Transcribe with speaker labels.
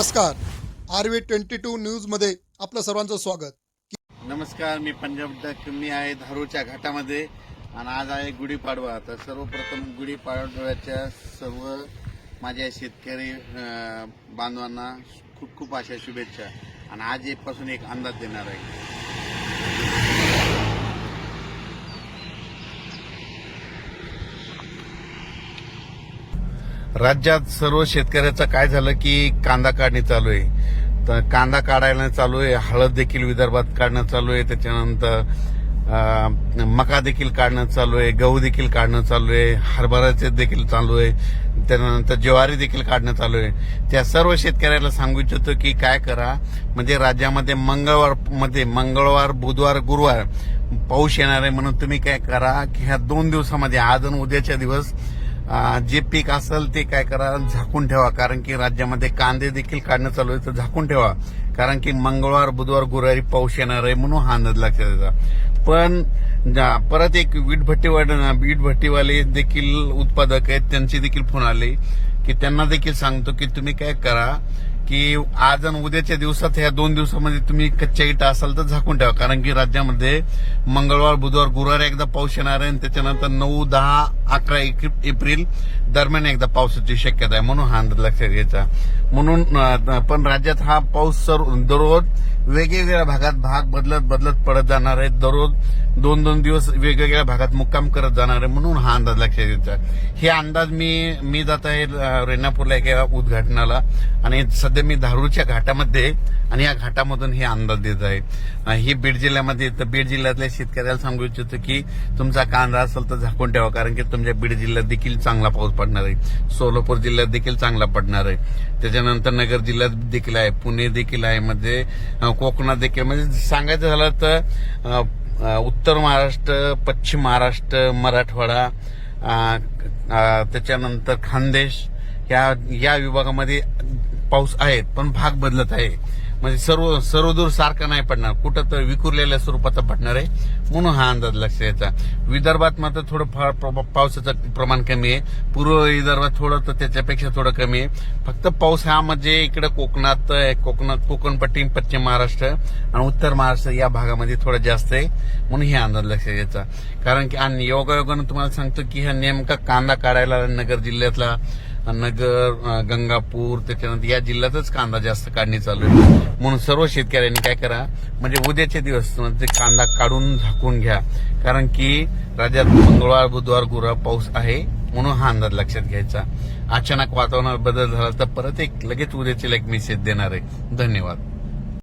Speaker 1: नमस्कार. R V twenty two न्यूजमध्ये आपलं सर्वांचं स्वागत.
Speaker 2: नमस्कार मी पंजाब डक मी आहे धारूरच्या घाटामध्ये आणि आज आहे गुढीपाडवा. तर सर्वप्रथम गुढीपाडव्याच्या सर्व माझ्या शेतकरी बांधवांना खूप खूप अशा शुभेच्छा. आणि आज एकपासून एक अंदाज देणार आहे. राज्यात सर्व शेतकऱ्याचं काय झालं की कांदा काढणी चालू आहे. तर कांदा काढायला चालू आहे हळद देखील विदर्भात काढणं चालू आहे त्याच्यानंतर मका देखील काढणं चालू आहे गहू देखील काढणं चालू आहे हरभराचे देखील चालू आहे त्यानंतर ज्वारी देखील काढणं चालू आहे. त्या सर्व शेतकऱ्याला सांगू इच्छितो की काय करा म्हणजे राज्यामध्ये मंगळवारमध्ये मंगळवार बुधवार गुरुवार पाऊस येणार आहे म्हणून तुम्ही काय करा की ह्या दोन दिवसामध्ये आज आणि उद्याच्या दिवस जे पीक असेल ते काय करा झाकून ठेवा. कारण की राज्यामध्ये कांदे देखील काढणं चालू आहे तर झाकून ठेवा. कारण की मंगळवार बुधवार गुरुवारी पाऊस येणार आहे म्हणून हा अंदाज लक्षात येतात पण परत एक वीट भट्टीवाले वीट भट्टीवाले देखील उत्पादक आहेत त्यांचे देखील फोन आले की त्यांना देखील सांगतो की तुम्ही काय करा की आज आणि उद्याच्या दिवसात ह्या दोन दिवसामध्ये तुम्ही कच्च्या इटा असाल तर झाकून ठेवा. कारण की राज्यामध्ये मंगळवार बुधवार गुरुवार एकदा पाऊस येणार आहे आणि त्याच्यानंतर नऊ दहा अकरा एक- एप्रिल दरम्यान एकदा पावसाची शक्यता आहे. म्हणून हा अंदाज लक्षात घ्यायचा. म्हणून पण राज्यात हा पाऊस सर्व दररोज वेगवेगळ्या भागात भाग बदलत बदलत पडत जाणार आहे. दररोज दोन दोन दिवस वेगवेगळ्या भागात मुक्काम करत जाणार आहे. म्हणून हा अंदाज लक्षात घ्यायचा. हे अंदाज मी मी जात आहे रेणापूरला एका उद्घाटनाला. आणि सध्या मी धारूरच्या घाटामध्ये आणि या घाटामधून हे अंदाज देत आहे. ही बीड जिल्ह्यामध्ये तर बीड जिल्ह्यातल्या शेतकऱ्याला सांगू इच्छितो की तुमचा कांदा असेल तर झाकून ठेवा कारण की तुमच्या बीड जिल्ह्यात देखील चांगला पाऊस पडणार आहे. सोलापूर जिल्ह्यात देखील चांगला पडणार आहे. त्याच्यानंतर नगर जिल्ह्यात देखील आहे पुणे देखील आहे म्हणजे कोकणात देखील. म्हणजे सांगायचं झालं तर उत्तर महाराष्ट्र पश्चिम महाराष्ट्र मराठवाडा त्याच्यानंतर खानदेश या या विभागामध्ये पाऊस आहेत पण भाग बदलत आहे. म्हणजे सर्व सर्वदूर सारखा नाही पडणार. कुठं तर विखुरलेल्या स्वरूपाचा पडणार आहे. म्हणून हा अंदाज लक्ष यायचा विदर्भात मात्र थोडं फार पावसाचं प्रमाण कमी आहे. पूर्व विदर्भात थोडं तर त्याच्यापेक्षा थोडं कमी आहे. फक्त पाऊस हा म्हणजे इकडे कोकणात आहे. कोकणात कोकणपट्टी पश्चिम महाराष्ट्र आणि उत्तर महाराष्ट्र या भागामध्ये थोडं जास्त आहे. म्हणून हे अंदाज लक्षात यायचा कारण की आणि योगायोगानं तुम्हाला सांगतो की हा नेमका कांदा काढायला नगर जिल्ह्यातला नगर गंगापूर त्याच्यानंतर या जिल्ह्यातच कांदा जास्त काढणी चालू आहे. म्हणून सर्व शेतकऱ्यांनी काय करा म्हणजे उद्याचे दिवस म्हणजे कांदा काढून झाकून घ्या. कारण की राज्यात मंगळवार बुधवार गुरुवार पाऊस आहे म्हणून हा अंदाज लक्षात घ्यायचा. अचानक वातावरणात बदल झाला तर परत एक लगेच उद्याची एक मेसेज देणार आहे. धन्यवाद.